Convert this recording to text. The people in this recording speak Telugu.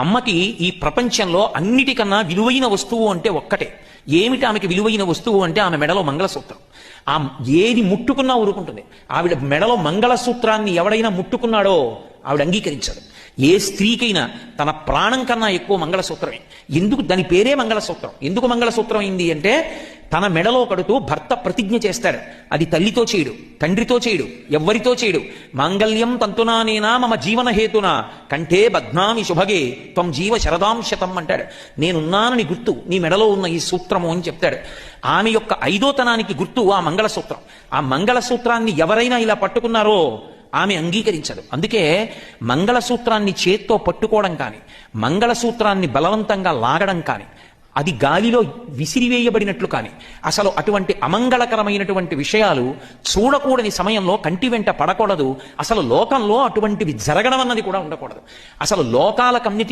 అమ్మకి ఈ ప్రపంచంలో అన్నిటికన్నా విలువైన వస్తువు అంటే ఒక్కటే. ఏమిటి ఆమెకి విలువైన వస్తువు అంటే ఆమె మెడలో మంగళసూత్రం. ఆ ఏది ముట్టుకున్నా ఊరుకుంటుంది. ఆవిడ మెడలో మంగళసూత్రాన్ని ఎవడైనా ముట్టుకున్నాడో ఆవిడ అంగీకరించదు. ఏ స్త్రీకైనా తన ప్రాణం కన్నా ఎక్కువ మంగళసూత్రమే. ఎందుకు? దాని పేరే మంగళసూత్రం. ఎందుకు మంగళసూత్రం అయింది అంటే తన మెడలో కడుతూ భర్త ప్రతిజ్ఞ చేస్తాడు అది తల్లితో చేయడు తండ్రితో చేయడు ఎవ్వరితో చేయడు. మాంగళ్యం తంతునానేనా మమ జీవన హేతున? కంఠే బధ్నామి శుభగే త్వం జీవ శరదాంశతం అంటాడు. నేనున్నానని గుర్తు నీ మెడలో ఉన్న ఈ సూత్రము అని చెప్తాడు. ఆమె యొక్క ఐదోతనానికి గుర్తు ఆ మంగళసూత్రం. ఆ మంగళసూత్రాన్ని ఎవరైనా ఇలా పట్టుకున్నారో ఆమె అంగీకరించదు. అందుకే మంగళసూత్రాన్ని చేత్తో పట్టుకోవడం కానీ మంగళసూత్రాన్ని బలవంతంగా లాగడం కానీ అది గాలిలో విసిరివేయబడినట్లు కానీ అసలు అటువంటి అమంగళకరమైనటువంటి విషయాలు చూడకూడని సమయంలో కంటి వెంట పడకూడదు. అసలు లోకంలో అటువంటివి జరగడం అన్నది కూడా ఉండకూడదు. అసలు లోకాలకన్నిటికీ